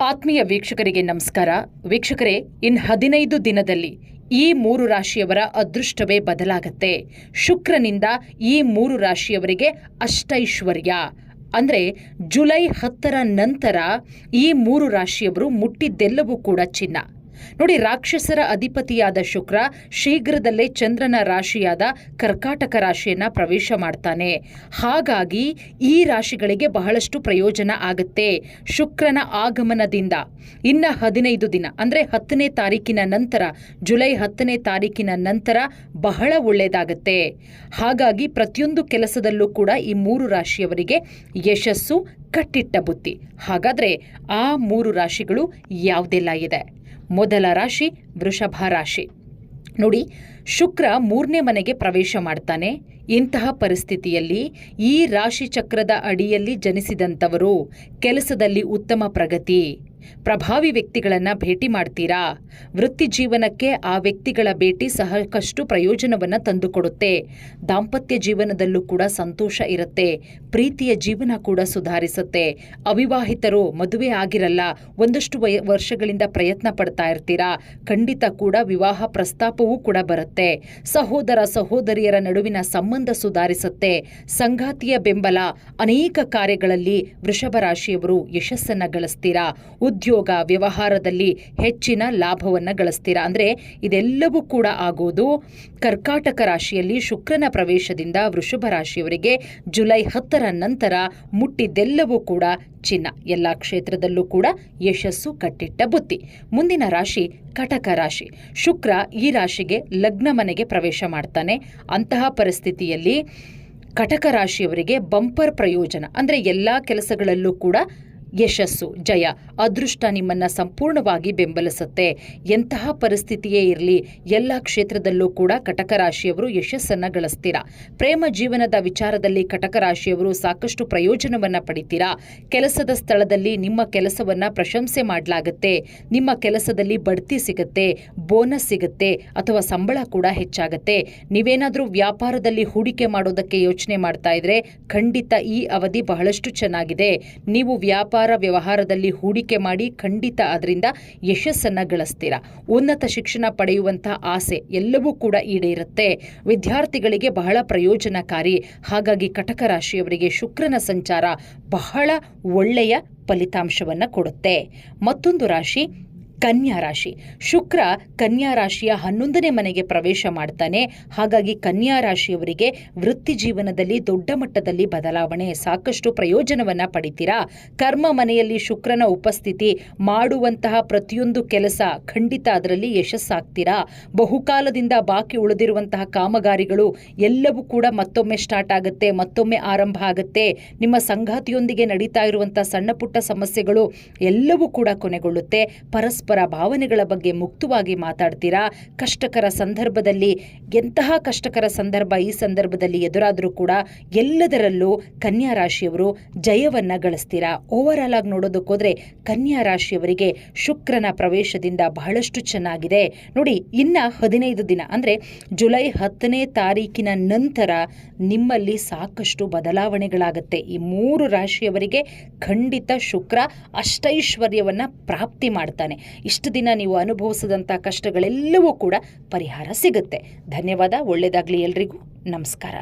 ಆತ್ಮೀಯ ವೀಕ್ಷಕರಿಗೆ ನಮಸ್ಕಾರ. ವೀಕ್ಷಕರೇ, ಇನ್ ಹದಿನೈದು ದಿನದಲ್ಲಿ ಈ ಮೂರು ರಾಶಿಯವರ ಅದೃಷ್ಟವೇ ಬದಲಾಗತ್ತೆ. ಶುಕ್ರನಿಂದ ಈ ಮೂರು ರಾಶಿಯವರಿಗೆ ಅಷ್ಟೈಶ್ವರ್ಯ. ಅಂದರೆ ಜುಲೈ ಹತ್ತರ ನಂತರ ಈ ಮೂರು ರಾಶಿಯವರು ಮುಟ್ಟಿದ್ದೆಲ್ಲವೂ ಕೂಡ ಚಿನ್ನ. ನೋಡಿ, ರಾಕ್ಷಸರ ಅಧಿಪತಿಯಾದ ಶುಕ್ರ ಶೀಘ್ರದಲ್ಲೇ ಚಂದ್ರನ ರಾಶಿಯಾದ ಕರ್ಕಾಟಕ ರಾಶಿಯನ್ನ ಪ್ರವೇಶ ಮಾಡ್ತಾನೆ. ಹಾಗಾಗಿ ಈ ರಾಶಿಗಳಿಗೆ ಬಹಳಷ್ಟು ಪ್ರಯೋಜನ ಆಗುತ್ತೆ ಶುಕ್ರನ ಆಗಮನದಿಂದ. ಇನ್ನ ಹದಿನೈದು ದಿನ, ಅಂದ್ರೆ ಹತ್ತನೇ ತಾರೀಕಿನ ನಂತರ, ಜುಲೈ ಹತ್ತನೇ ತಾರೀಕಿನ ನಂತರ ಬಹಳ ಒಳ್ಳೆಯದಾಗತ್ತೆ ಹಾಗಾಗಿ ಪ್ರತಿಯೊಂದು ಕೆಲಸದಲ್ಲೂ ಕೂಡ ಈ ಮೂರು ರಾಶಿಯವರಿಗೆ ಯಶಸ್ಸು ಕಟ್ಟಿಟ್ಟ ಬುತ್ತಿ ಹಾಗಾದ್ರೆ ಆ ಮೂರು ರಾಶಿಗಳು ಯಾವುದೆಲ್ಲ ಇದೆ? ಮೊದಲ ರಾಶಿ ವೃಷಭ ರಾಶಿ. ನೋಡಿ, ಶುಕ್ರ ಮೂರನೇ ಮನೆಗೆ ಪ್ರವೇಶ ಮಾಡ್ತಾನೆ. ಇಂತಹ ಪರಿಸ್ಥಿತಿಯಲ್ಲಿ ಈ ರಾಶಿ ಚಕ್ರದ ಅಡಿಯಲ್ಲಿ ಜನಿಸಿದಂಥವರು ಕೆಲಸದಲ್ಲಿ ಉತ್ತಮ ಪ್ರಗತಿ. ಪ್ರಭಾವಿ ವ್ಯಕ್ತಿಗಳನ್ನು ಭೇಟಿ ಮಾಡ್ತೀರಾ? ವೃತ್ತಿ ಜೀವನಕ್ಕೆ ಆ ವ್ಯಕ್ತಿಗಳ ಭೇಟಿ ಸಾಕಷ್ಟು ಪ್ರಯೋಜನವನ್ನು ತಂದುಕೊಡುತ್ತೆ. ದಾಂಪತ್ಯ ಜೀವನದಲ್ಲೂ ಕೂಡ ಸಂತೋಷ ಇರುತ್ತೆ. ಪ್ರೀತಿಯ ಜೀವನ ಕೂಡ ಸುಧಾರಿಸುತ್ತೆ. ಅವಿವಾಹಿತರು ಮದುವೆ ಆಗಿರಲ್ಲ, ಒಂದಷ್ಟು ವರ್ಷಗಳಿಂದ ಪ್ರಯತ್ನ ಪಡ್ತಾ ಇರ್ತೀರಾ? ಖಂಡಿತ ಕೂಡ ವಿವಾಹ ಪ್ರಸ್ತಾಪವೂ ಕೂಡ ಬರುತ್ತೆ. ಸಹೋದರ ಸಹೋದರಿಯರ ನಡುವಿನ ಸಂಬಂಧ ಸುಧಾರಿಸುತ್ತೆ. ಸಂಗಾತಿಯ ಬೆಂಬಲ, ಅನೇಕ ಕಾರ್ಯಗಳಲ್ಲಿ ವೃಷಭ ರಾಶಿಯವರು ಯಶಸ್ಸನ್ನ ಗಳಿಸ್ತೀರಾ? ಉದ್ಯೋಗ ವ್ಯವಹಾರದಲ್ಲಿ ಹೆಚ್ಚಿನ ಲಾಭವನ್ನು ಗಳಿಸ್ತೀರಾ? ಅಂದರೆ ಇದೆಲ್ಲವೂ ಕೂಡ ಆಗೋದು ಕರ್ಕಾಟಕ ರಾಶಿಯಲ್ಲಿ ಶುಕ್ರನ ಪ್ರವೇಶದಿಂದ ವೃಷಭ ರಾಶಿಯವರಿಗೆ ಜುಲೈ ಹತ್ತರ ನಂತರ ಮುಟ್ಟಿದ್ದೆಲ್ಲವೂ ಕೂಡ ಚಿನ್ನ. ಎಲ್ಲ ಕ್ಷೇತ್ರದಲ್ಲೂ ಕೂಡ ಯಶಸ್ಸು ಕಟ್ಟಿಟ್ಟ ಬುತ್ತಿ ಮುಂದಿನ ರಾಶಿ ಕಟಕ ರಾಶಿ. ಶುಕ್ರ ಈ ರಾಶಿಗೆ ಲಗ್ನ ಮನೆಗೆ ಪ್ರವೇಶ ಮಾಡ್ತಾನೆ. ಅಂತಹ ಪರಿಸ್ಥಿತಿಯಲ್ಲಿ ಕಟಕ ರಾಶಿಯವರಿಗೆ ಬಂಪರ್ ಪ್ರಯೋಜನ. ಅಂದರೆ ಎಲ್ಲ ಕೆಲಸಗಳಲ್ಲೂ ಕೂಡ ಯಶಸ್ಸು, ಜಯ, ಅದೃಷ್ಟ ನಿಮ್ಮನ್ನ ಸಂಪೂರ್ಣವಾಗಿ ಬೆಂಬಲಿಸುತ್ತೆ. ಎಂತಹ ಪರಿಸ್ಥಿತಿಯೇ ಇರಲಿ, ಎಲ್ಲ ಕ್ಷೇತ್ರದಲ್ಲೂ ಕೂಡ ಕಟಕ ರಾಶಿಯವರು ಯಶಸ್ಸನ್ನ ಗಳಿಸ್ತೀರಾ? ಪ್ರೇಮ ಜೀವನದ ವಿಚಾರದಲ್ಲಿ ಕಟಕ ರಾಶಿಯವರು ಸಾಕಷ್ಟು ಪ್ರಯೋಜನವನ್ನ ಪಡಿತೀರಾ? ಕೆಲಸದ ಸ್ಥಳದಲ್ಲಿ ನಿಮ್ಮ ಕೆಲಸವನ್ನ ಪ್ರಶಂಸೆ ಮಾಡಲಾಗುತ್ತೆ, ನಿಮ್ಮ ಕೆಲಸದಲ್ಲಿ ಬಡ್ತಿ ಸಿಗುತ್ತೆ, ಬೋನಸ್ ಸಿಗುತ್ತೆ ಅಥವಾ ಸಂಬಳ ಕೂಡ ಹೆಚ್ಚಾಗುತ್ತೆ. ನೀವೇನಾದರೂ ವ್ಯಾಪಾರದಲ್ಲಿ ಹೂಡಿಕೆ ಮಾಡೋದಕ್ಕೆ ಯೋಚನೆ ಮಾಡ್ತಾ ಇದ್ರೆ ಖಂಡಿತ ಈ ಅವಧಿ ಬಹಳಷ್ಟು ಚೆನ್ನಾಗಿದೆ. ನೀವು ವ್ಯಾಪಾರ ವ್ಯವಹಾರದಲ್ಲಿ ಹೂಡಿಕೆ ಮಾಡಿ ಖಂಡಿತ ಅದರಿಂದ ಯಶಸ್ಸನ್ನ ಗಳಿಸ್ತೀರಾ? ಉನ್ನತ ಶಿಕ್ಷಣ ಪಡೆಯುವಂಥ ಆಸೆ ಎಲ್ಲವೂ ಕೂಡ ಈಡೇರುತ್ತೆ. ವಿದ್ಯಾರ್ಥಿಗಳಿಗೆ ಬಹಳ ಪ್ರಯೋಜನಕಾರಿ. ಹಾಗಾಗಿ ಕಟಕ ರಾಶಿಯವರಿಗೆ ಶುಕ್ರನ ಸಂಚಾರ ಬಹಳ ಒಳ್ಳೆಯ ಫಲಿತಾಂಶವನ್ನು ಕೊಡುತ್ತೆ. ಮತ್ತೊಂದು ರಾಶಿ ಕನ್ಯಾ ರಾಶಿ. ಶುಕ್ರ ಕನ್ಯಾ ರಾಶಿಯ ಹನ್ನೊಂದನೇ ಮನೆಗೆ ಪ್ರವೇಶ ಮಾಡ್ತಾನೆ. ಹಾಗಾಗಿ ಕನ್ಯಾ ರಾಶಿಯವರಿಗೆ ವೃತ್ತಿ ಜೀವನದಲ್ಲಿ ದೊಡ್ಡ ಮಟ್ಟದಲ್ಲಿ ಬದಲಾವಣೆ ಸಾಕಷ್ಟು ಪ್ರಯೋಜನವನ್ನ ಪಡಿತೀರಾ? ಕರ್ಮ ಮನೆಯಲ್ಲಿ ಶುಕ್ರನ ಉಪಸ್ಥಿತಿ ಮಾಡುವಂತಹ ಪ್ರತಿಯೊಂದು ಕೆಲಸ ಖಂಡಿತ ಅದರಲ್ಲಿ ಯಶಸ್ಸಾಗ್ತೀರಾ? ಬಹುಕಾಲದಿಂದ ಬಾಕಿ ಉಳಿದಿರುವಂತಹ ಕಾಮಗಾರಿಗಳು ಎಲ್ಲವೂ ಕೂಡ ಮತ್ತೊಮ್ಮೆ ಸ್ಟಾರ್ಟ್ ಆಗುತ್ತೆ, ಮತ್ತೊಮ್ಮೆ ಆರಂಭ ಆಗುತ್ತೆ. ನಿಮ್ಮ ಸಂಗಾತಿಯೊಂದಿಗೆ ನಡೀತಾ ಇರುವಂತಹ ಸಣ್ಣ ಪುಟ್ಟ ಸಮಸ್ಯೆಗಳು ಎಲ್ಲವೂ ಕೂಡ ಕೊನೆಗೊಳ್ಳುತ್ತೆ. ಪರಸ್ಪರ ಭಾವನೆಗಳ ಬಗ್ಗೆ ಮುಕ್ತವಾಗಿ ಮಾತಾಡ್ತೀರಾ? ಕಷ್ಟಕರ ಸಂದರ್ಭದಲ್ಲಿ, ಎಂತಹ ಕಷ್ಟಕರ ಸಂದರ್ಭ ಈ ಸಂದರ್ಭದಲ್ಲಿ ಎದುರಾದರೂ ಕೂಡ ಎಲ್ಲದರಲ್ಲೂ ಕನ್ಯಾ ರಾಶಿಯವರು ಜಯವನ್ನ ಗಳಿಸ್ತೀರಾ? ಓವರ್ ಆಲ್ ಆಗಿ ನೋಡೋದಕ್ಕೋದ್ರೆ ಕನ್ಯಾ ರಾಶಿಯವರಿಗೆ ಶುಕ್ರನ ಪ್ರವೇಶದಿಂದ ಬಹಳಷ್ಟು ಚೆನ್ನಾಗಿದೆ. ನೋಡಿ, ಇನ್ನ ಹದಿನೈದು ದಿನ, ಅಂದ್ರೆ ಜುಲೈ ಹತ್ತನೇ ತಾರೀಕಿನ ನಂತರ ನಿಮ್ಮಲ್ಲಿ ಸಾಕಷ್ಟು ಬದಲಾವಣೆಗಳಾಗುತ್ತೆ. ಈ ಮೂರು ರಾಶಿಯವರಿಗೆ ಖಂಡಿತ ಶುಕ್ರ ಅಷ್ಟೈಶ್ವರ್ಯವನ್ನ ಪ್ರಾಪ್ತಿ ಮಾಡ್ತಾನೆ. ಇಷ್ಟು ದಿನ ನೀವು ಅನುಭವಿಸಿದಂಥ ಕಷ್ಟಗಳೆಲ್ಲವೂ ಕೂಡ ಪರಿಹಾರ ಸಿಗುತ್ತೆ. ಧನ್ಯವಾದ ಒಳ್ಳೆಯದಾಗಲಿ ಎಲ್ರಿಗೂ. ನಮಸ್ಕಾರ.